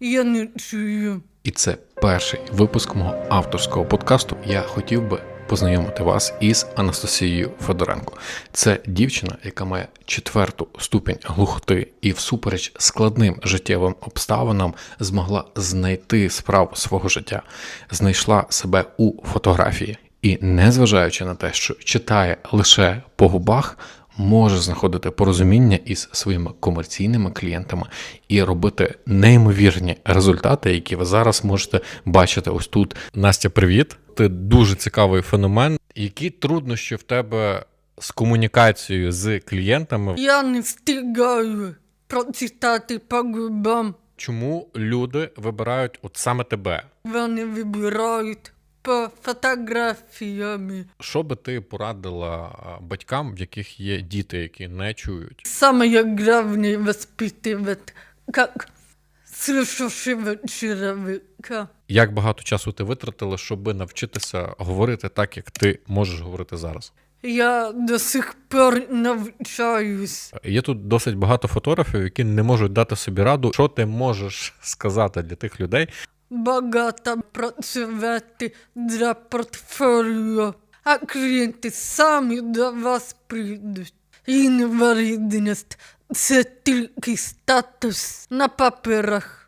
Я не чую. І це перший випуск мого авторського подкасту. Я хотів би познайомити вас із Анастасією Федоренко. Це дівчина, яка має четверту ступінь глухоти і всупереч складним життєвим обставинам змогла знайти справу свого життя, знайшла себе у фотографії. І незважаючи на те, що читає лише по губах, може знаходити порозуміння із своїми комерційними клієнтами і робити неймовірні результати, які ви зараз можете бачити ось тут. Настя, привіт! Ти дуже цікавий феномен. Які труднощі в тебе з комунікацією з клієнтами? Я не встигаю прочитати по губам. Чому люди вибирають от саме тебе? Вони вибирають фотографіями. Що би ти порадила батькам, в яких є діти, які не чують? Самое главное воспитывать, как слушавшего человека. Як багато часу ти витратила, щоб навчитися говорити так, як ти можеш говорити зараз? Я до сих пор навчаюсь. Є тут досить багато фотографів, які не можуть дати собі раду, що ти можеш сказати для тих людей. Багато працювати для портфоліо, а клієнти самі до вас прийдуть. Інвалідність – це тільки статус на паперах.